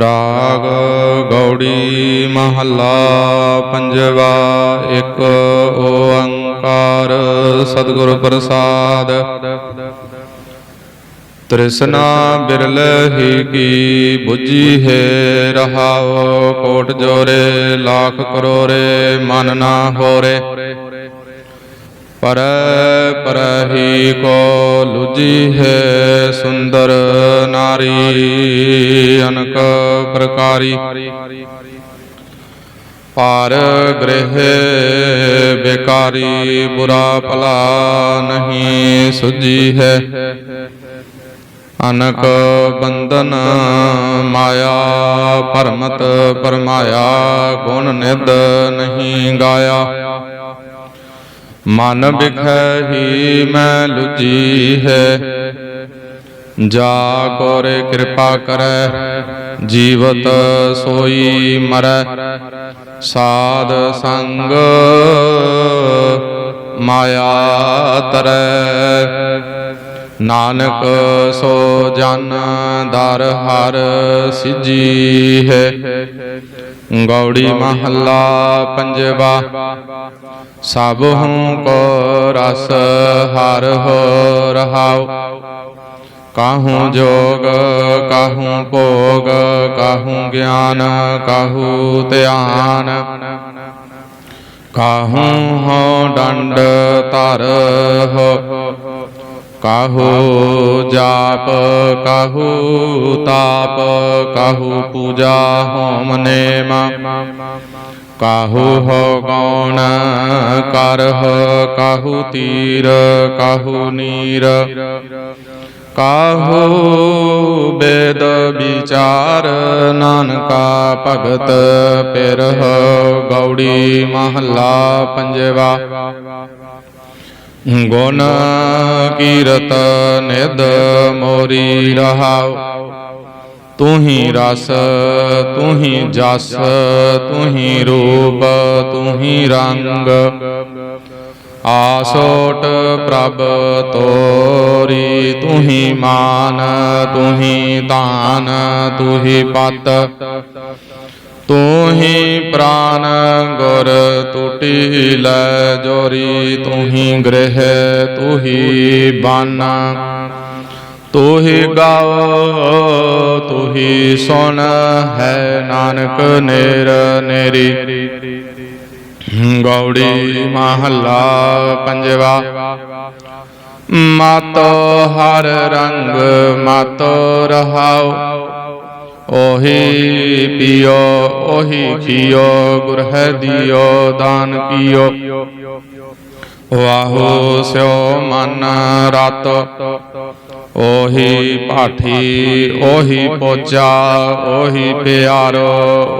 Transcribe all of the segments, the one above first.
ਰਾਗ ਗੌੜੀ ਮਹੱਲਾ ਪੰਜਵਾ ਇੱਕ ਓੰਕਾਰ ਸਤਿਗੁਰ ਪ੍ਰਸਾਦ। ਤ੍ਰਿਸ਼ਨਾ ਬਿਰਲ ਹੀ ਕੀ 부ਜੀ ਹੈ ਰਹਾਉ ਕੋਟ ਜੋਰੇ, ਲੱਖ ਕਰੋਰੇ, ਮਨ ਨਾ ਹੋਰੇ। ਪਰ ਪਰਹੀ ਕੋ ਲੁਜੀ ਹੈ ਸੁੰਦਰ ਨਾਰੀ, ਅਨਕ ਪ੍ਰਕਾਰੀ। ਪਾਰ ਗ੍ਰਹਿ ਬੇਕਾਰੀ, ਬੁਰਾ ਭਲਾ ਨਹੀਂ ਸੁਜੀ ਹੈ। ਅਨਕ ਬੰਧਨ ਮਾਇਆ, ਪਰਮਤ ਪਰਮਾਇਆ, ਗੁਣ ਨਿਦ ਨਹੀਂ ਗਾਇਆ। ਮਨ ਬਿਖਹੀ ਮੈਂ ਲੁਜੀ ਹੈ। ਜਾ ਕੋਰੇ ਕਿਰਪਾ ਕਰੈ। ਜੀਵਤ ਸੋਈ ਮਰੈ। ਸਾਧ ਸੰਗ ਮਾਇਆ ਤਰੈ। ਨਾਨਕ ਸੋ ਜਨ ਦਰ ਹਰ ਸਿਜੀ ਹੈ। ਗੌੜੀ ਮਹੱਲਾ ਪੰਜਵਾ, ਸਭ ਹੂੰ ਕੋ ਰਸ ਹਰ ਹੋ ਰਹਾਉ। ਕਾਹੂ ਜੋਗ, ਕਾਹੂ ਭੋਗ, ਕਾਹੂ ਗਿਆਨ, ਕਾਹੂ ਧਿਆਨ। ਕਾਹੂ ਹੋ ਡੰਡ ਧਰ ਹੋ ਕਾਹੂ ਜਾਪ ਕਾਹੂ ਤਾਪ ਕਾਹੂ ਪੂਜਾ ਹੋਮ ਨੇਮ। ਕਾਹੂ ਹੋ ਗੌਣ ਕਰਹ ਕਾਹੂ ਤੀਰ ਕਾਹੂ ਨੀਰ। ਕਾਹੂ ਬੇਦ ਵਿਚਾਰ ਨਾਨਕਾ ਭਗਤ ਪਿਰਹ ਗੌੜੀ ਮਹੱਲਾ ਪੰਜਵਾ। ਗੁਣ ਕੀਰਤ ਨਿਦ ਮੋਰੀ ਰਹਾਉ। ਤੂੰ ਹੀ ਰਸ, ਤੂੰ ਹੀ ਜਸ, ਤੂੰ ਹੀ ਰੂਪ, ਤੂੰ ਹੀ ਰੰਗ। ਆਸੋਟ ਪ੍ਰਭ ਤੋਰੀ, ਤੂੰ ਹੀ ਮਾਨ, ਤੂੰ ਹੀ ਦਾਨ ਤੂੰ ਹੀ ਪਤ। ਤੂੰ ਹੀ ਪ੍ਰਾਨ ਗੁਰ ਟੂਟੀ ਲੈ ਜੋਰੀ ਤੂੰ ਹੀ ਗ੍ਰਹਿ ਤੂੰ ਹੀ ਬਾਨਾ। ਤੂੰ ਹੀ ਗਾਓ ਤੂੰ ਹੀ ਸੁਣ ਹੈ ਨਾਨਕ ਨੇਰ ਨੇਰੀ। ਗੌੜੀ ਮਹੱਲਾ ਪੰਜਵਾ। ਮਾਤੋ ਹਰ ਰੰਗ ਮਾਤੋ ਰਹਾਓ। ਓਹੀ ਪਿਓ ਓਹੀ ਕੀਓ ਗੁਰ ਹੈ ਦਿਓ ਦਾਨ ਕੀਓ। ਵਾਹੋ ਸਿਓ ਮਨ ਰਤ। ਓਹੀ ਪਾਠੀ ਓਹੀ ਪੋਚਾ ਓਹੀ ਪਿਆਰੋ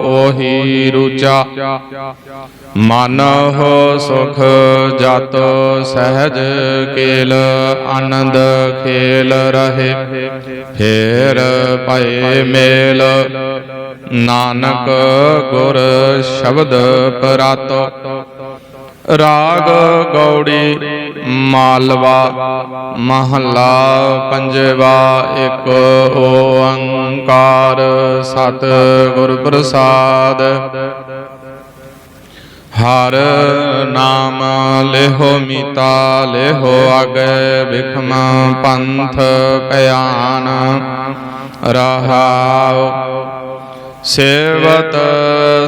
ਓਹੀ ਰੂਚਾ। ਮਨ ਹੋ ਸੁਖ ਜਤ ਸਹਿਜ ਕੇਲ ਆਨੰਦ ਖੇਲ ਰਹੇ। ਫੇਰ ਭਏ ਮੇਲ ਨਾਨਕ ਗੁਰ ਸ਼ਬਦ ਪਰਾਤੋ। ਰਾਗ ਗੌੜੀ, ਮਾਲਵਾ, ਮਹੱਲਾ, ਪੰਜਵਾ, ਇੱਕ ਓੰਕਾਰ ਸਤ ਗੁਰ ਪ੍ਰਸਾਦ। ਹਰ ਨਾਮ ਲਿਹੋ, ਮਿਤਾ ਲਿਹੋ, ਅਗੈ ਬਿਖਮ ਪੰਥ ਭਿਆਨ। ਰਹਾਉ ਸੇਵਤ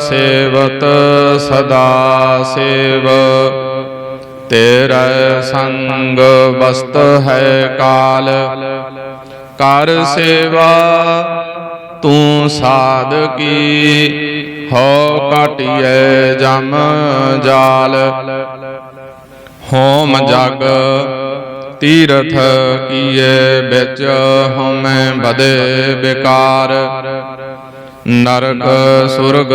ਸੇਵਤ, ਸਦਾ ਸੇਵ। ਤੇਰਾ ਸੰਗ ਬਸਤ ਹੈ ਕਾਲ। ਕਰ ਸੇਵਾ, ਤੂੰ ਸਾਧ ਕੀ। ਹੋ ਕਾਟਿਐ ਜਮ ਜਾਲ। ਹੋਮ ਜਗ ਤੀਰਥ ਕੀਏ ਵਿੱਚ ਹਉਮੈ ਬਦੇ ਬਿਕਾਰ। ਨਰਕ ਸੁਰਗ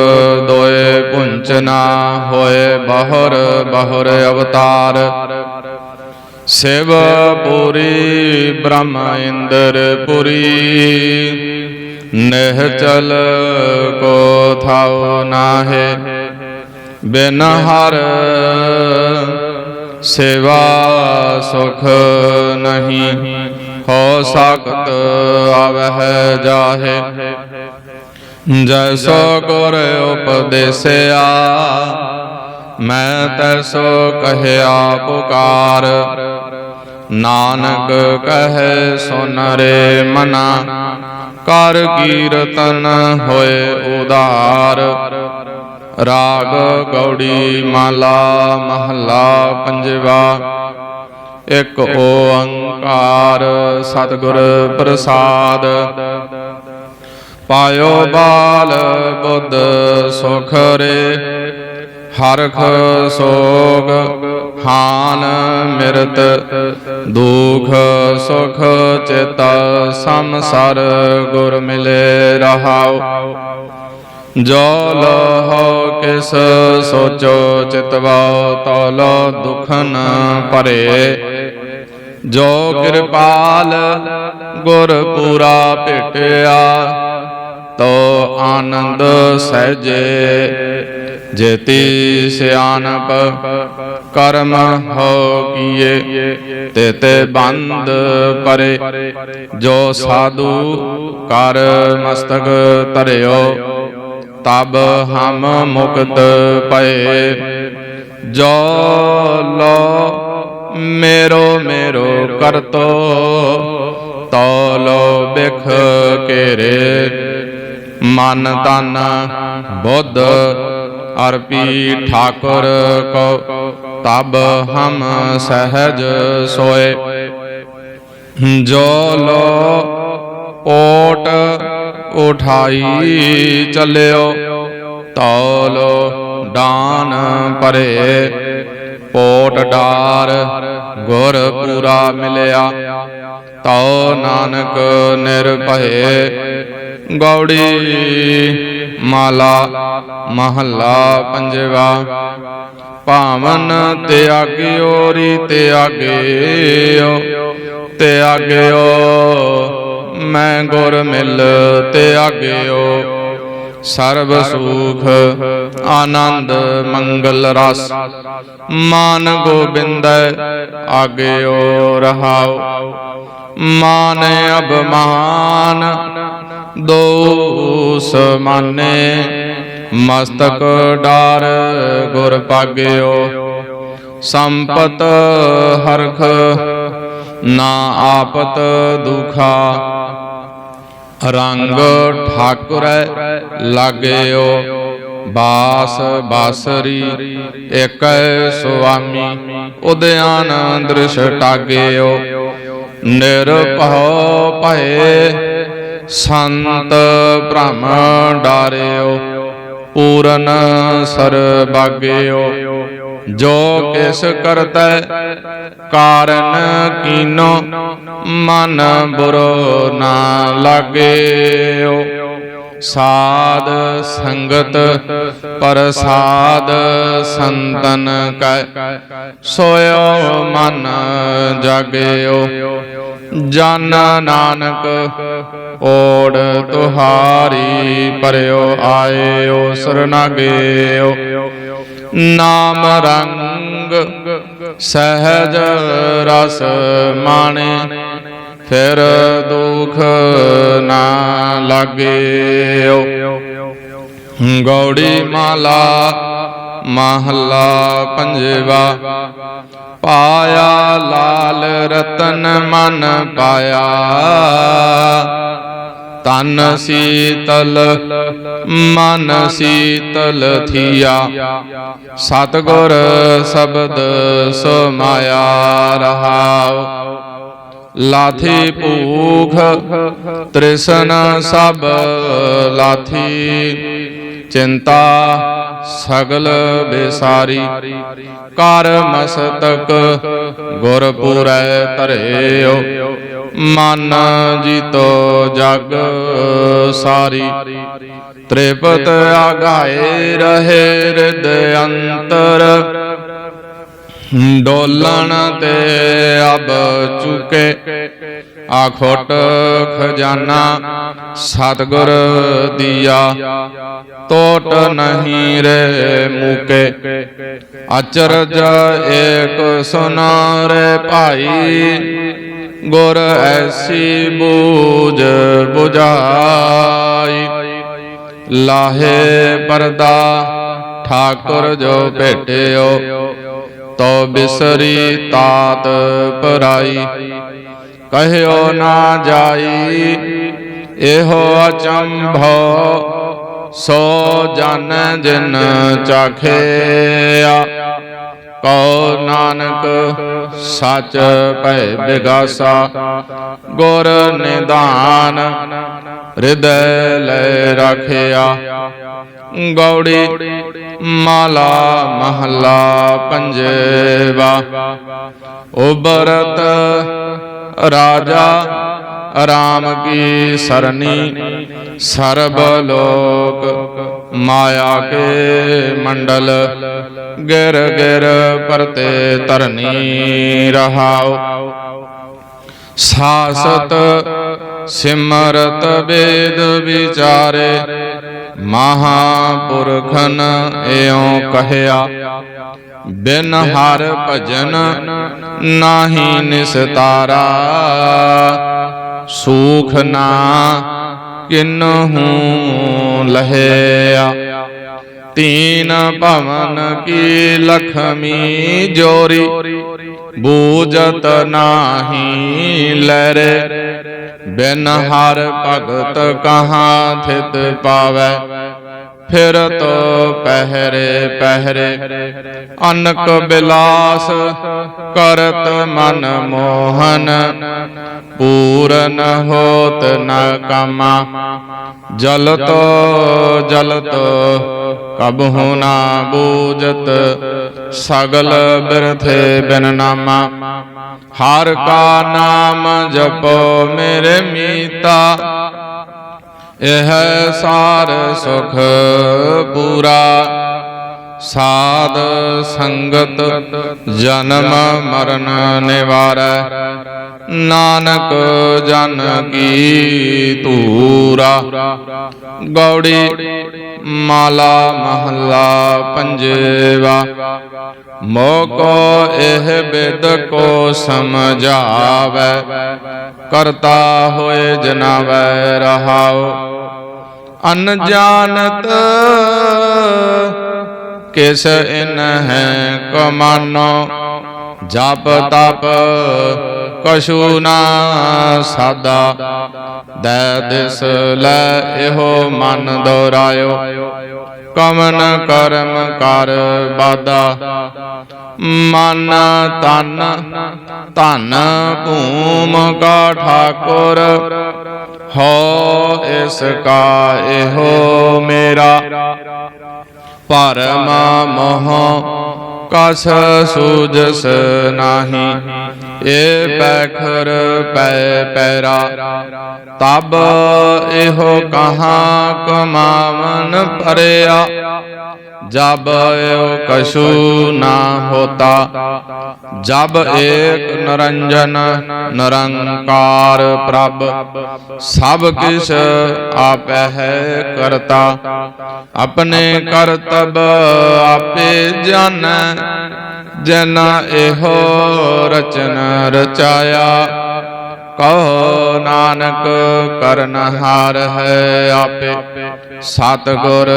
ਦੋਏ ਪੁੰਚਨਾ ਹੋਏ ਬਹਰ ਬਹਰ ਅਵਤਾਰ। ਸਿਵ ਪੂਰੀ, ਬ੍ਰਹਮ ਇੰਦਰ ਪੁਰੀ। ਨਿਹਚਲ ਕੋ ਥਾਉ ਨਾਹੇ। ਬਿਨ ਹਰ ਸੇਵਾ ਸੁਖ ਨਹੀਂ, ਹੋ ਸਕਤ ਆਵਹਿ ਜਾਹੇ। ਜੈਸੋ ਗੁਰ ਉਪਦੇਸਿਆ ਮੈਂ ਤੈਸੋ ਕਹਿਆ ਪੁਕਾਰ ਨਾਨਕ ਕਹੈ ਸੁਨ ਰੇ ਮਨਾ ਕਰ ਕੀਰਤਨ ਹੋਏ ਉਦਾਰ ਰਾਗ ਗੌੜੀ ਮਾਲਾ ਮਹੱਲਾ ਪੰਜਵਾ ਇੱਕ ਓੰਕਾਰ ਸਤਿਗੁਰ ਪ੍ਰਸਾਦ ਪਾਇਓ ਬਾਲ ਬੁੱਧ ਸੁਖ ਰੇ। ਹਰਖ ਸੋਗ ਹਾਨ ਮਿਰਤ, ਦੁਖ ਸੁਖ ਚਿਤ ਸੰਸਰ ਗੁਰ ਮਿਲੇ ਰਹਾਉ। ਜੋ ਲਹੋ ਕਿਸ ਸੋਚੋ ਚਿਤਵਾ ਤਲ ਦੁਖਨ ਭਰੇ। ਜੋ ਕਿਰਪਾਲ ਗੁਰ ਪੂਰਾ ਭੇਟਿਆ ਤੋ ਆਨੰਦ ਸਹਿਜੇ, ਜੇਤੀ ਸਿਆਨਪ ਕਰਮ ਹੋ ਕੀਏ, ਤੇ ਬੰਦ ਪਰੇ, ਜੋ ਸਾਧੂ ਕਰ ਮਸਤਕ ਧਰਿਓ, ਤਬ ਹਮ ਮੁਕਤ ਪਏ। ਜੋ ਲੋ ਮੇਰੋ ਮੇਰੋ ਕਰਤੋ ਤੌਲੋ ਬਿਖ ਕੇਰੇ ਮਨ ਤਨ ਬੁੱਧ ਅਰਪੀ ਠਾਕੁਰ ਕੋ, ਤਬ ਹਮ ਸਹਿਜ ਸੋਏ। ਜੋ ਲੋ ਓਟ ਉਠਾਈ ਚੱਲਿਓ, ਤੌਲੋ ਡਾਨ ਪਰੇ ਪੋਟ ਡਾਰ ਗੁਰ ਪੂਰਾ ਮਿਲਿਆ, ਤਉ ਨਾਨਕ ਨਿਰਭਏ। ਗੌੜੀ, ਮਾਲਾ, ਮਹੱਲਾ ਪੰਜਵਾ ਭਾਵਨ ਤਿਆਗਿਓ ਰੀ ਤਿਆਗਿਓ ਤਿਆਗਿਓ ਮੈਂ ਗੁਰ ਮਿਲ ਤਿਆਗਿਓ ਸਰਬ ਸੁਖ, ਆਨੰਦ, ਮੰਗਲ ਰਸ। ਮਾਨ ਗੋਬਿੰਦ ਆਗਿਓ ਰਹਾਓ। ਮਾਨ ਅਬਮਾਨ ਦੋਸ ਮਾਨੇ, ਮਸਤਕ ਡਾਰ ਗੁਰ ਪਾਗਿਓ। ਸੰਪਤ ਹਰਖ ਨਾ ਆਪਤ ਦੁਖਾ। ਰੰਗ ਠਾਕੁਰੈ ਲਾਗਿਓ, ਬਾਸ ਬਾਸਰੀ ਏਕੈ ਸੁਆਮੀ। ਉਦਿਆਨ ਦ੍ਰਿਸ਼ ਟਾਗਿਓ, ਨਿਰਭਉ ਭਏ ਸੰਤ ਬ੍ਰਹਮ ਡਾਰਿਓ, ਪੂਰਨ ਸਰਬਾਗਿਓ। ਜੋ ਕਿਸ ਕਰਤੈ, ਕਾਰਨ ਕੀਨੋ, ਮਨ ਬੁਰੋ ਨਾ ਲਾਗਿਓ। ਸਾਧ ਸੰਗਤ, ਪ੍ਰਸਾਦ ਸੰਤਨ ਕੈ, ਸੋਇਓ ਮਨ ਜਾਗਿਓ। ਜਨ ਨਾਨਕ, ਓੜ ਤੁਹਾਰੀ ਪਰਿਓ, ਆਇਓ ਸਰਨਾਗਿਓ ਨਾਮ ਰੰਗ ਸਹਿਜ ਰਸ ਮਾਣੇ, ਫਿਰ ਦੁਖ ਨਾ ਲੱਗਿਓ। ਗੌੜੀ ਮਾਲਾ ਮਹੱਲਾ ਪੰਜਵਾ। ਪਾਇਆ ਲਾਲ ਰਤਨ ਮਨ ਪਾਇਆ। ਤਨ ਸੀਤਲ, ਮਨ ਸੀਤਲ ਥੀਆ। ਸਤਗੁਰ ਸ਼ਬਦ ਸਮਾਇਆ ਰਹਾਉ। ਲਾਥੀ ਭੂਖ ਤ੍ਰਿਸ਼ਨ ਸਭ ਲਾਥੀ। ਚਿੰਤਾ ਸਗਲ ਬੇਸਾਰੀ, ਕਰ ਮਸਤਕ, ਗੁਰ ਪੂਰੈ ਧਰਿਓ। ਮਨ ਜੀਤੋ ਜਗ ਸਾਰੀ, ਤ੍ਰਿਪਤ ਆਗਾਏ ਰਹੇ ਹਿਰਦ ਅੰਤਰ। ਡੋਲਣ ਤੇ ਅਬ ਚੁਕੇ। ਆਖੋਟ ਖਜ਼ਾਨਾ ਸਤਗੁਰ ਦੀਆ ਟੋਟ ਨਹੀਂ ਰੇ ਮੁਕੇ। ਅਚਰਜ ਏਕ ਸੁਨਾਰੇ ਭਾਈ, ਗੁਰ ਐਸੀ ਬੂਝ 부ਝਾਈ ਲਾਹੇ ਪਰਦਾ ਠਾਕੁਰ ਜੋ ਭੇਟਿਓ ਤੋ ਬਿਸਰੀ ਤਾਤ ਪਰਾਈ ਕਹਿਓ ਨਾ ਜਾਈ, ਇਹੋ ਅਚੰਭੋ, ਸੋ ਜਨ ਜਿਨ ਚਾਖਿਆ। ਕਉ ਨਾਨਕ ਸਚ ਭੈ ਬਿਗਾਸਾ, ਗੁਰ ਨਿਦਾਨ ਹਿਰਦੈ ਲੈ ਰਖਿਆ। ਗੌੜੀ ਮਾਲਾ ਮਹੱਲਾ ਪੰਜਵਾ। ਉਬਰਤ ਰਾਜਾ ਰਾਮ ਕੀ ਸਰਨੀ, ਸਰਬ ਲੋਕ ਮਾਇਆ ਕੇ ਮੰਡਲ। ਗਿਰ ਗਿਰ ਪਰਤੇ ਤਰਨੀ ਰਹਾਉ। ਸਾਸਤ ਸਿਮਰਤ ਵੇਦ ਵਿਚਾਰੇ, ਮਹਾਪੁਰਖਨ ਇਉਂ ਕਹਿਆ, ਬਿਨ ਹਰ ਭਜਨ ਨਾਹੀ ਨਿਸਤਾਰਾ, ਸੂਖ ਨਾ ਕਿਨਹੂ ਲਹਿਆ। ਤੀਨ ਭਵਨ ਕੀ ਲਖਮੀ ਜੋਰੀ, ਬੂਜਤ ਨਾਹੀ ਲਰ ਬਿਨ ਹਰ ਭਗਤ ਕਹਾ ਥਿਤ ਪਾਵੈ ਫਿਰ ਤੋ ਪਹਿਰੇ ਪਹਿਰੇ। ਅਨਕ ਬਿਲਾਸ ਕਰਤ ਮਨ ਮੋਹਨ, ਪੂਰਨ ਹੋਤ ਨ ਕਮਾ। ਜਲਤ ਜਲਤ ਕਬਹੁ ਨਾ ਬੂਜਤ, ਸਗਲ ਬਿਰਥੇ ਬਿਨ ਨਾਮਾ। ਹਰ ਕਾ ਨਾਮ ਜਪੋ ਮੇਰੇ ਮੀਤਾ, ਇਹ ਸਾਰ ਸੁਖ ਪੂਰਾ। ਸਾਧ ਸੰਗਤ ਜਨਮ ਮਰਨ ਨਿਵਾਰੈ। ਨਾਨਕ ਜਨ ਕੀ ਧੂਰਾ। ਗੌੜੀ ਮਾਲਾ ਮਹੱਲਾ ਪੰਜਵਾ। ਮੋਕੋ ਇਹ ਬਿਦ ਕੋ ਸਮਝਾਵੈ। ਕਰਤਾ ਹੋਏ ਜਨਾਵੈ ਰਹਾਉ। ਅਨਜਾਨਤ ਕਿਸ ਇਨ ਹੈ ਕਮਾਨੋ? ਜਪ ਤਪ ਕਸ਼ੂ ਨਾ ਸਾਦਾ। ਦੈ ਦਿਸ ਲੈ ਇਹੋ ਮਨ ਦੋਰਾਇਓ ਕਮਨ ਕਰਮ ਕਰ ਬਾਦਾ ਮਨ ਤਨ ਧਨ ਭੂਮ ਕਾ ਠਾਕੁਰ। ਹੋ ਇਸ ਕਾ ਇਹੋ ਮੇਰਾ। ਪਰਮ ਮੋਹ ਕਸ ਸੂਜਸ ਨਾਹੀ ਏ ਪੈਖਰ ਪੈ ਪੈਰਾ ਤਬ ਇਹੋ ਕਹਾ ਕਮਾਵਨ ਪਰਿਆ ਜਬ ਏਉ ਕਛੂ ਨਾ ਹੋਤਾ, ਜਬ ਏਕ ਨਰੰਜਨ ਨਿਰੰਕਾਰ ਪ੍ਰਭ, ਸਭ ਕਿਛ ਆਪੈ ਹੈ ਕਰਤਾ, ਆਪਣੇ ਕਰਤਬ ਆਪੇ ਜਾਣੈ ਜਨ ਇਹੋ ਰਚਨ ਰਚਾਇਆ। ਕਹੋ ਨਾਨਕ ਕਰਨ ਹਾਰ ਹੈ ਆਪੇ। ਸਤਗੁਰ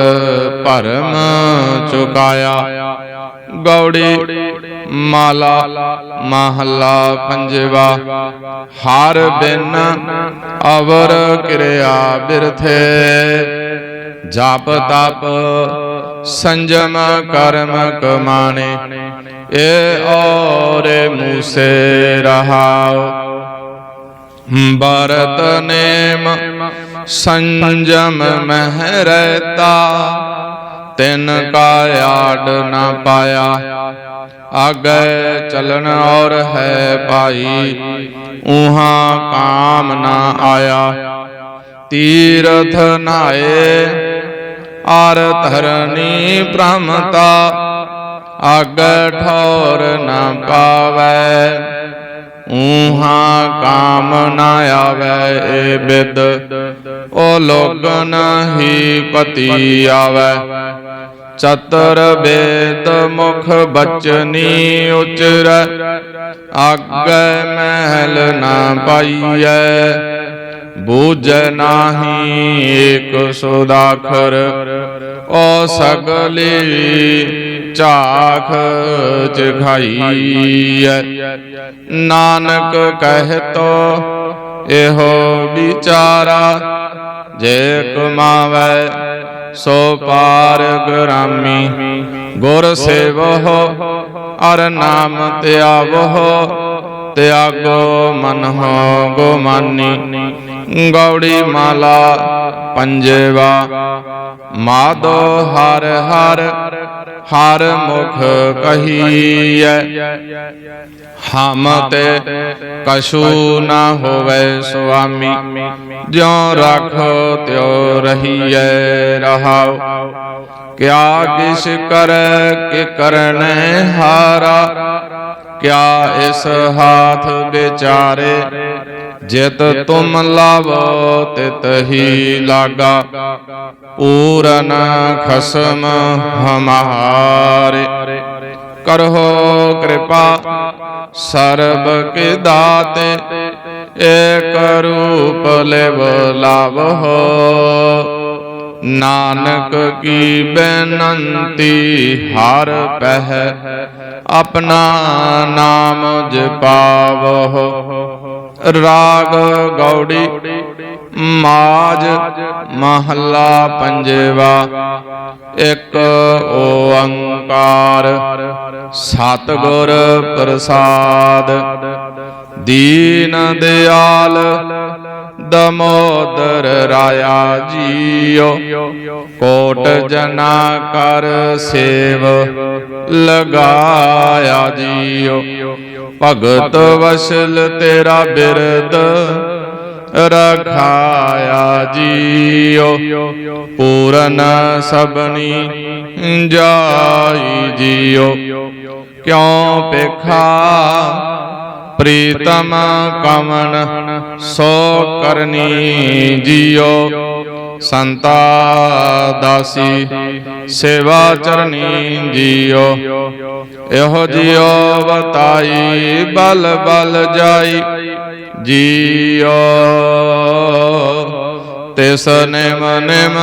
ਭਰਮ ਚੁਕਾਇਆ। ਗੌੜੀ ਮਾਲਾ ਮਹੱਲਾ ਪੰਜਵਾ। ਹਾਰ ਬਿਨ ਅਵਰ ਕਿਰਿਆ ਬਿਰਥੇ। ਜਾਪ ਤਪ ਸੰਜਮ ਕਰਮ ਕਮਾਣੇ। ਏ ਔਰੇ ਮੂਸੇ ਰਹਾਓ। ਭਰਤ ਨੇਮ ਸੰਜਮ ਮਹਿ ਰਹਿਤਾ ਤਿਨ ਕਾ ਆਡ ਨਾ ਪਾਇਆ ਆਗੇ ਚਲਨ ਔਰ ਹੈ ਭਾਈ ਉਹਾਂ ਕਾਮ ਨਾ ਆਇਆ ਤੀਰਥ ਨਾਏ ਆਰ ਧਰਨੀ ਭ੍ਰਮਤਾ ਆਗੇ ਠੌਰ ਨਾ ਪਾਵੈ ਊਹਾ ਕਾਮ ਨਾ ਆਵੈ ਏ ਬਿਦ। ਓ ਲੋਗਨ ਹੀ ਪਤੀ ਆਵੈ। ਚਤਰ ਬੇਦ ਮੁਖ ਬਚਨੀ ਉਚਰ। ਆਗੇ ਮਹਿਲ ਨਾ ਪਾਈਐ। ਬੂਝ ਨਾਹੀ ਏਕ ਸੁਦਾਖਰ ਓ ਸਗਲੀ ਝਾਖ ਚਖਾਈਐ ਨਾਨਕ ਕਹਿਤੋ, ਇਹੋ ਵਿਚਾਰਾ ਜੇ ਕਮਾਵੈ ਸੋ ਪਾਰ ਗ੍ਰਾਮੀ। ਗੁਰ ਸੇਵਹੁ, ਅਰ ਨਾਮ ਧਿਆਵਹੁ ਤਿਆਗੋ ਮਨ ਹੋ ਗੁਮਾਨੀ ਗੌੜੀ ਮਾਲਾ ਪੰਜਵਾ। ਮਾਦੋ ਹਰ ਹਰ ਹਰ ਮੁਖ ਕਹੀਐ। ਹਮ ਤੇ ਕਸੂ ਨਾ ਹੋਵੇ ਸੁਆਮੀ। ਜਿਉ ਰਾਖੋ ਤਿਉ ਰਹੀਐ ਰਹਾਉ। ਕਿਆ ਕਿਸ਼ ਕਰ, ਕੇ ਕਰਨੇ ਹਾਰਾ। ਕਿਆ ਇਸ ਹਾਥ ਵਿਚਾਰੇ? ਜਿਤ ਤੁਮ ਲਾਵੋ, ਤਿਤ ਹੀ ਲਾਗਾ। ਪੂਰਨ ਖਸਮ ਹਮਾਰੇ। ਕਰਹੁ ਕਿਰਪਾ, ਸਰਬ ਕੇ ਦਾਤੇ, ਏਕ ਰੂਪ ਲਿਵ ਲਾਵਹੁ ਨਾਨਕ ਕੀ ਬੇਨੰਤੀ, ਹਰ ਪਹਿ ਆਪਣਾ ਨਾਮ ਜਪਾਵੋ ਰਾਗ ਗੌੜੀ ਮਾਜ ਮਹੱਲਾ ਪੰਜਵਾ। ਇੱਕ ਓੰਕਾਰ ਸਤਿਗੁਰ ਪ੍ਰਸਾਦ। ਦੀਨ ਦਿਆਲ ਦਮੋਦਰ ਰਾਇਆ ਜੀਓ। ਕੋਟ ਜਨਾ ਕਰ ਸੇਵ ਲਗਾਇਆ ਜੀਓ। ਭਗਤ ਵਸਲ ਤੇਰਾ ਬਿਰਦ ਰਖਾਇਆ ਜੀਓ। ਪੂਰਨ ਸਬਨੀ ਜਾਈ ਜੀਓ। ਕਿਉ ਪੇਖਾ ਪ੍ਰੀਤਮ ਕਮਨ ਸੋ ਕਰਨੀ ਜੀਓ। ਸੰਤਾ ਦਾਸੀ, ਸੇਵਾ ਚਰਨੀ ਜੀਓ। ਇਹੋ ਜਿਉ ਬਤਾਈ ਬਲ ਬਲ ਜਾਈ ਜੀਓ। ਤਿਸ ਨਿਮ ਨਿਮ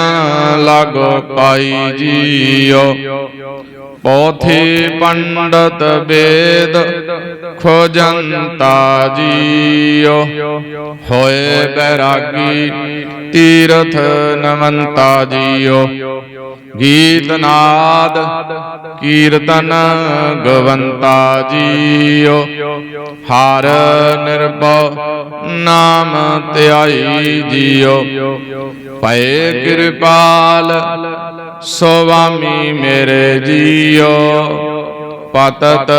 ਲਾਗੋ ਪਾਈ ਜੀਓ। ਪੋਥੀ ਪੰਡਤ ਵੇਦ ਖੋਜੰਤਾ ਜੀਓ। ਹੋਏ ਬੈਰਾਗੀ ਤੀਰਥ ਨਮੰਤਾ ਜੀਓ। ਗੀਤ ਨਾਦ ਕੀਰਤਨ ਗਵੰਤਾ ਜੀਓ। ਹਰ ਨਿਰਭਉ ਨਾਮ ਧਿਆਈ ਜੀਓ। ਪਏ ਕਿਰਪਾਲ ਸੁਆਮੀ ਮੇਰੇ ਜੀਓ, ਪਤਤ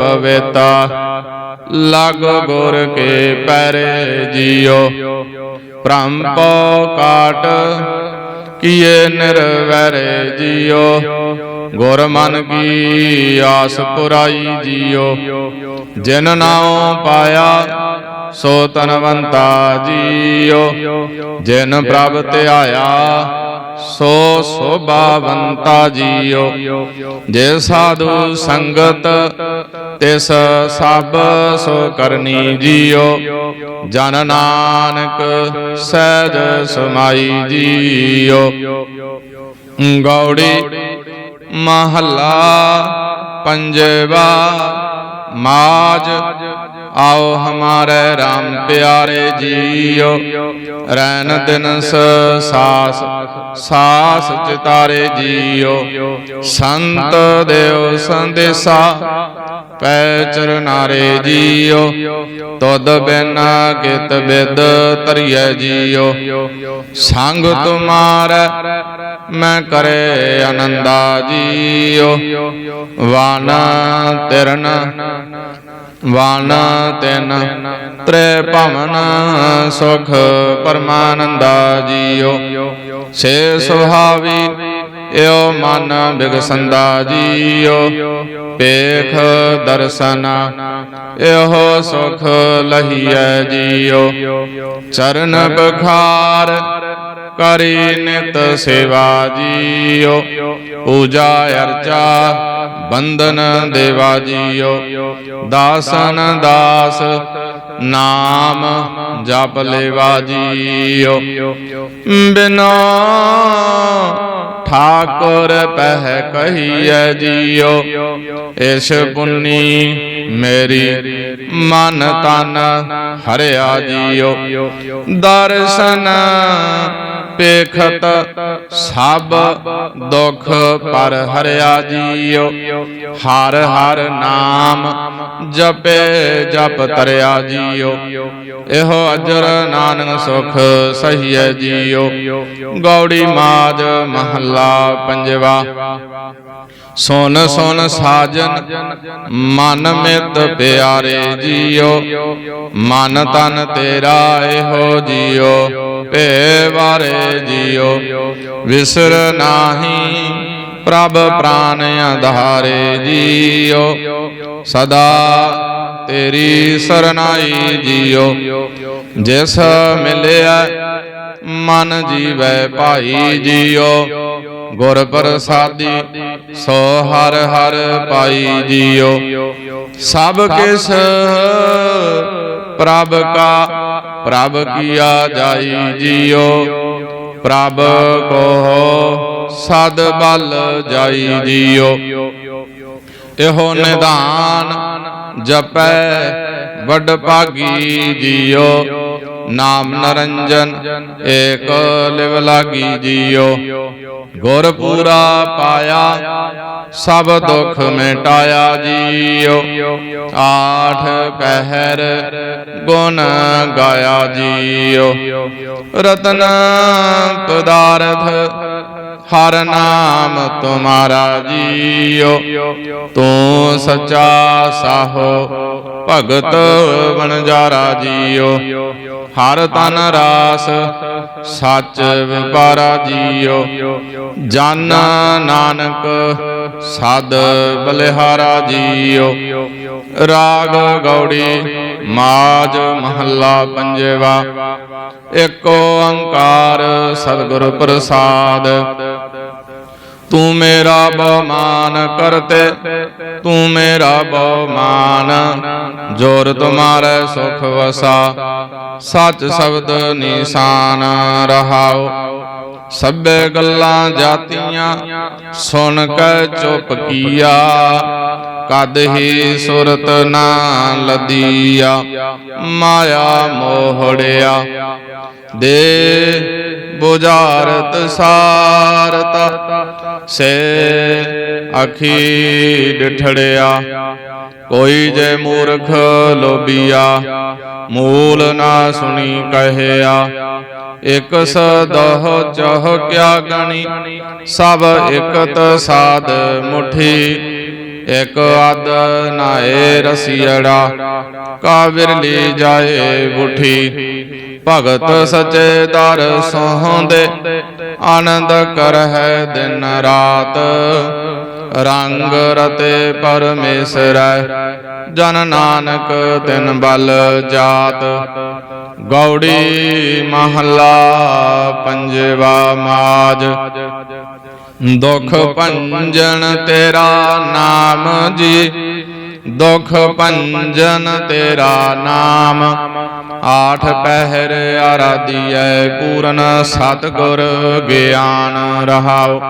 ਪਵਿਤਾ, ਲਗ ਗੁਰ ਕੇ ਪੈਰੇ ਜੀਓ। ਭ੍ਰਮ ਪਉ ਕਾਟ ਕੀਏ ਨਿਰਵੈਰੇ ਜੀਓ। ਗੁਰ ਮਨ ਕੀ ਆਸ ਪੁਰਾਈ ਜੀਓ। ਜਿਨ ਨਾਉ ਪਾਇਆ ਸੋ ਤਨਵੰਤਾ ਜੀਓ, ਜਿਨ ਪ੍ਰਭ ਧਿਆਇਆ ਸੋ ਸੋਭਾਵੰਤਾ ਜੀਓ। ਜੇ ਸਾਧੂ ਸੰਗਤ, ਤਿਸ ਸਭ ਸੋ ਕਰਨੀ ਜੀਓ। ਜਨ ਨਾਨਕ ਸਹਿਜ ਸਮਾਈ ਜੀਓ। ਗੌੜੀ ਮਹੱਲਾ, ਪੰਜਵਾ ਮਾਜ ਆਓ ਹਮਾਰੇ RAM ਪਿਆਰੇ ਜੀਓ। ਰੈਨ ਦਿਨ ਸਾਸ ਸਾਸ ਚਿਤਾਰੇ ਜੀਓ। ਸੰਤ ਦੇਵ ਸੰਦੇਸਾ ਪੈ ਚਰਨਾਰੇ ਜੀਓ। ਤਦ ਬਿਨਾ ਕਿਤ ਬਿਦ ਤਰੀਐ ਜੀਓ। ਸੰਗ ਤੁਮਾਰੈ, ਮੈਂ ਕਰੇ ਆਨੰਦਾ ਜੀਓ। ਵਾਨ ਤਿਰਨ ਵਾਨ ਤਿਨ, ਤ੍ਰੈ ਭਵਨ ਸੁਖ ਪਰਮਾਨੰਦਾ ਜੀਓ। ਸੇ ਸੁਹਾਵੀ ਏਓ ਮਨ ਬਿਗਸੰਦਾ ਜੀਓ। ਪੇਖ ਦਰਸ਼ਨ, ਇਹੋ ਸੁਖ ਲਹੀਐ ਜੀਓ। ਚਰਨ ਬਖਾਰ ਕਰੀ ਨਿਤ ਸੇਵਾ ਜੀਓ, ਪੂਜਾ ਅਰਚਾ ਬੰਦਨ ਦੇਵਾ ਜੀਓ। ਦਾਸਨ ਦਾਸ ਨਾਮ ਜਪ ਲੇਵਾ ਜੀਓ। ਬਿਨਾ ਠਾਕੁਰ ਪਹਿ ਕਹੀਐ ਜੀਓ। ਇਸ ਪੁੰਨੀ ਮੇਰੀ ਮਨ ਤਨ ਹਰਿਆ ਜੀਓ। ਦਰਸ਼ਨ ਪੇਖਤ ਸਭ ਦੁਖ ਪਰ ਹਰਿਆ ਜੀਓ ਹਰ ਹਰ ਨਾਮ ਜਪੇ ਜਪ ਤਰਿਆ ਜੀਓ ਇਹੋ ਅਜਰ ਨਾਨਕ ਸੁਖ ਸਹੀਐ ਜੀਓ ਗੌੜੀ ਮਾਜ ਮਹੱਲਾ ਪੰਜਵਾ। ਸੁਨ ਸੁਨ ਸਾਜਨ, ਮਨ ਮਿਤ ਪਿਆਰੇ ਜੀਓ, ਮਨ ਤਨ ਤੇਰਾ ਇਹੋ ਜੀਓ ਭੇ ਵਾਰੇ ਜੀਓ, ਵਿਸਰ ਨਾਹੀ ਪ੍ਰਭ ਪ੍ਰਾਨ ਆਧਾਰੇ ਜੀਓ, ਸਦਾ ਤੇਰੀ ਸਰਨਾਈ ਜੀਓ, ਜਿਸ ਮਿਲਿਆ ਮਨ ਜੀਵੈ ਭਾਈ ਜੀਓ। ਗੁਰ ਪ੍ਰਸਾਦੀ ਸੋ ਹਰ ਹਰ ਪਾਈ ਜੀਓ। ਸਭ ਕਿਸ ਪ੍ਰਭ ਕਾ ਪ੍ਰਭ ਕੀਆ ਜਾਈ ਜੀਓ। ਪ੍ਰਭ ਕੋ ਸਦ ਬਲ ਜਾਈ ਜੀਓ। ਇਹੋ ਨਿਧਾਨ ਜਪੈ ਵੱਡ ਭਾਗੀ ਜੀਓ। ਨਾਮ ਨਰੰਜਨ ਏਕ ਲਿਵ ਲਾਗੀ ਜੀਓ। ਗੁਰ ਪੂਰਾ ਪਾਇਆ ਸਭ ਦੁੱਖ ਮਿਟਾਇਆ ਜੀਓ। ਆਠ ਪਹਿਰ ਗੁਣ ਗਾਇਆ ਜੀਓ। ਰਤਨ ਪਦਾਰਥ ਹਰ ਨਾਮ ਤੁਮਾਰਾ ਜੀਓ। ਤੂੰ ਸੱਚਾ ਸਾਹੋ, ਭਗਤ ਬਣਜਾਰਾ ਜੀਓ ਹਰ ਤਨ ਰਾਸ, ਸੱਚ ਵਿਪਾਰਾ ਜੀਓ। ਜਨ ਨਾਨਕ ਸਦ ਬਲਿਹਾਰਾ ਜੀਓ। ਰਾਗ ਗੌੜੀ ਮਾਜ ਮਹੱਲਾ ਪੰਜਵਾ। ਏਕ ਓੰਕਾਰ ਸਤਿਗੁਰ ਪ੍ਰਸਾਦ। ਤੂੰ ਮੇਰਾ ਬਮਾਨ ਕਰਤੇ, ਤੂੰ ਮੇਰਾ ਬਮਾਨ ਜੋਰ ਤੁਮਾਰੇ ਸੁਖ ਵਸਾ, ਸੱਚ ਸ਼ਬਦ ਨਿਸ਼ਾਨ ਰਹਾਓ ਸਭੇ ਗੱਲਾਂ ਜਾਤੀਆਂ, ਸੁਣ ਕੇ ਚੁੱਪ ਕੀਆ। ਕਦ ਹੀ ਸੁਰਤ ਨਾ ਲਦੀਆ, ਮਾਇਆ ਮੋਹੜਿਆ ਦੇ ਬੁਝਾਰਤ ਸਾਰਤਾ, ਸੇ ਅਖੀ ਡਠੜਿਆ ਕੋਈ ਜੇ ਮੂਰਖ ਲੋਬੀਆ ਮੂਲ ਨਾ ਸੁਣੀ ਕਹਿਆ। ਇਕ ਸਦਹ ਚਹ ਕਿਆ ਗਣੀ, ਸਭ ਇਕਤ ਸਾਧ ਮੁਠੀ। ਇਕ ਅਦ ਨਾਏ ਰਸੀੜਾ ਕਾਵਿਰ ਲਈ ਜਾਏ ਬੁਠੀ। ਭਗਤ ਸਚੇ ਦਰ ਸੋਹੰਦੇ ਆਨੰਦ ਕਰਹਿ ਦਿਨ ਰਾਤ। ਰੰਗ ਰਤੇ ਪਰਮੇਸ਼ਰੈ ਜਨ ਨਾਨਕ ਤਿਨ ਬਲ ਜਾਤ। ਗੌੜੀ ਮਹੱਲਾ ਪੰਜਵਾ ਮਾਜ। ਦੁਖ ਭੰਜਨ ਤੇਰਾ ਨਾਮ ਜੀ। ਦੁਖ ਭੰਜਨ ਤੇਰਾ ਨਾਮ। ਆਠ ਪਹਿਰ ਆਰਾਧੀਐ, ਪੂਰਨ ਸਤਗੁਰ ਗਿਆਨ ਰਹਾਉ।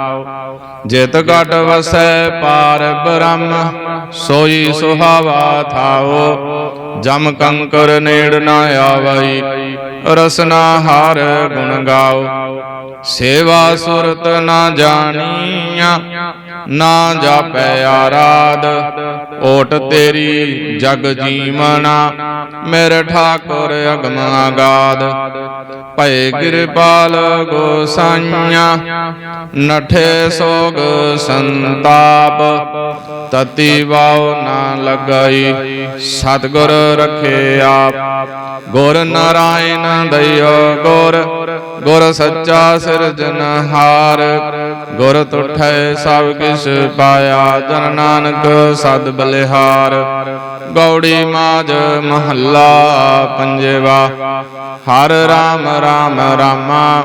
ਜਿਤ ਘਟ ਵਸੈ ਪਾਰ ਬ੍ਰਹਮ, ਸੋਈ ਸੁਹਾਵਾ ਥਾਓ ਜਮ ਕੰਕਰ ਨੇੜ ਨਾ ਆਵਈ, ਰਸਨਾ ਹਾਰ ਗੁਣ ਗਾਓ ਸੇਵਾ ਸੁਰਤ ਨਾ ਜਾਣੀਆਂ ਨਾ ਜਾਪੈ ਆਰਾਧ, ਓਟ ਤੇਰੀ ਜਗ ਜੀਵਨਾ, ਮੇਰੇ ਠਾਕੁਰ ਅਗਮ ਆਗਾਦ। ਭਏ ਕਿਰਪਾਲ ਗੋਸਾਈਆਂ, ਨਠੇ ਸੋਗ ਸੰਤਾਪ, ਤਤੀ ਵਾਉ ਨਾ ਲਗਾਈ, ਸਤਗੁਰ ਰਖੇ ਆਪ। ਗੁਰ ਨਾਰਾਇਣ ਦਇਓ ਗੁਰ ਗੁਰ ਸੱਚਾ ਸਿਰਜਨਹਾਰ, ਗੁਰ ਤੁਠੈ ਸਭ ਕਿਛ ਪਾਇਆ ਜਨ ਨਾਨਕ ਸਦ ਬਲਿਹਾਰ। ਗੌੜੀ ਮਾਜ ਮਹੱਲਾ ਪੰਜਵਾ। ਹਰ ਰਾਮ ਰਾਮ ਰਾਮਾ,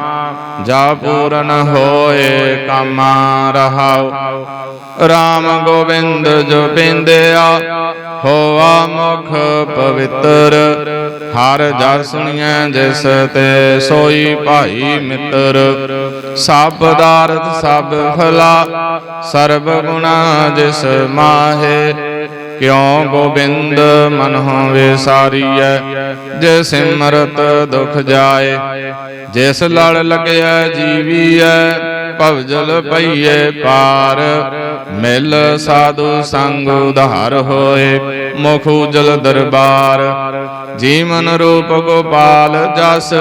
ਜਾ ਪੂਰਨ ਹੋਏ ਕਾਮਾ ਰਹਾਉ। ਰਾਮ ਗੋਬਿੰਦ ਜੋ ਪਿੰਦਿਆ, ਹੋਆ ਮੁਖ ਪਵਿੱਤਰ। ਹਰ ਜਸ ਸੁਣੀਐ ਜਿਸ ਤੇ ਸੋਈ ਭਾਈ ਮਿੱਤਰ। ਸਭ ਪਦਾਰਥ ਸਭ ਫਲਾ ਸਰਬ ਗੁਣਾ ਜਿਸ ਮਾਹੇ। ਕਿਉ ਗੋਬਿੰਦ ਮਨ ਹੋਵੇ ਸਾਰੀਐ ਜੇ ਸਿਮਰਤ ਦੁਖ ਜਾਏ, ਜਿਸ ਲੜ ਲਗਿਆ ਜੀਵੀਐ ਭਵਜਲ ਪਈਏ ਪਾਰ। ਮਿਲ ਸਾਧੂ ਸੰਗ ਉਧਾਰ ਹੋਏ ਮੁਖ ਉਜਲ ਦਰਬਾਰ। ਜੀਵਨ ਰੂਪ ਗੋਪਾਲ ਜਸ,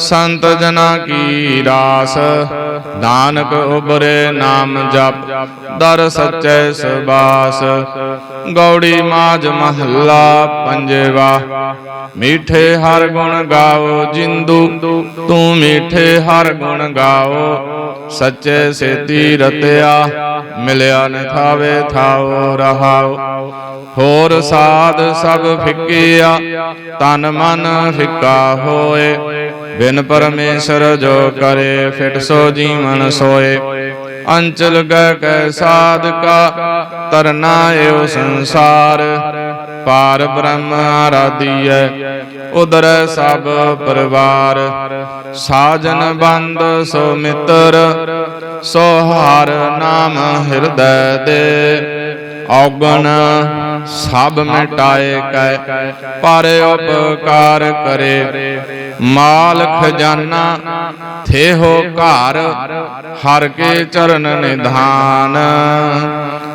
ਸੰਤ ਜਨਾ ਕੀ ਰਾਸ। ਨਾਨਕ ਉਬਰੇ ਨਾਮ ਜਪ ਦਰ ਸੱਚੇ ਸਬਾਸ ਗੌੜੀ ਮਾਜ ਮਹੱਲਾ ਪੰਜਵਾ। ਮੀਠੇ ਹਰ ਗੁਣ ਗਾਓ ਜਿੰਦੂ ਤੂੰ ਮੀਠੇ ਹਰ ਗੁਣ ਗਾਓ। ਸੱਚੇ ਸੇਤੀ ਰਤਿਆ ਮਿਲਿਆ ਨ ਥਾਵੇ ਥਾਉ ਰਹਾਉ ਹੋਰ ਸਾਧ ਸਭ ਫਿੱਕਿਆ ਤਨ ਮਨ ਫਿੱਕਾ ਹੋਏ। ਬਿਨ ਪਰਮੇਸ਼ਰ ਜੋ ਕਰੇ, ਫਿਟ ਸੋ ਜੀਵਨ ਸੋਏ। ਅੰਚਲ ਗੈ ਕੈ ਸਾਧਕਾ ਤਰਨਾ ਏਉ ਸੰਸਾਰ। ਪਾਰ ਬ੍ਰਹਮ ਆਰਾਧੀਐ ਉਦਰ ਸਭ ਪਰਿਵਾਰ। ਸਾਜਨ ਬੰਦ ਸੋ ਮਿੱਤਰ, ਸੋ ਹਰ ਨਾਮ ਹਿਰਦੈ ਦੇ। ਔਗਣ ਸਭ ਮਿਟਾਏ ਕੈ, ਪਰ ਉਪਕਾਰ ਕਰੇ। ਮਾਲ ਖਜ਼ਾਨਾ ਥੇਹੋ ਘਰ, ਹਰ ਕੇ ਚਰਨ ਨਿਧਾਨ।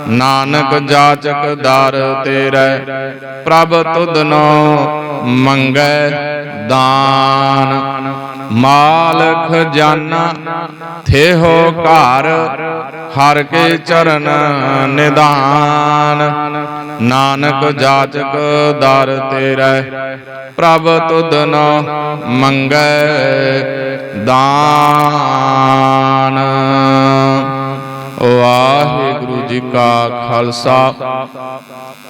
ਨਾਨਕ ਜਾਚਕ ਦਰ ਤੇਰੇ, ਪ੍ਰਭ ਤੁਧਨੋ ਮੰਗੈ ਦਾਨ। ਮਾਲ ਖਜ਼ਾਨਾ ਥੇਹੋ ਘਰ, ਹਰ ਕੇ ਚਰਨ ਨਿਧਾਨ। ਨਾਨਕ ਜਾਚਕ ਦਰ ਤੇਰਾ, ਪ੍ਰਭ ਤੁਧਨੋ ਮੰਗੈ ਦਾਨ। ਵਾਹਿਗੁਰੂ ਜੀ ਕਾ ਖਾਲਸਾ,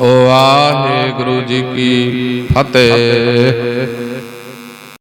ਵਾਹਿਗੁਰੂ ਜੀ ਕੀ ਫਤਿਹ।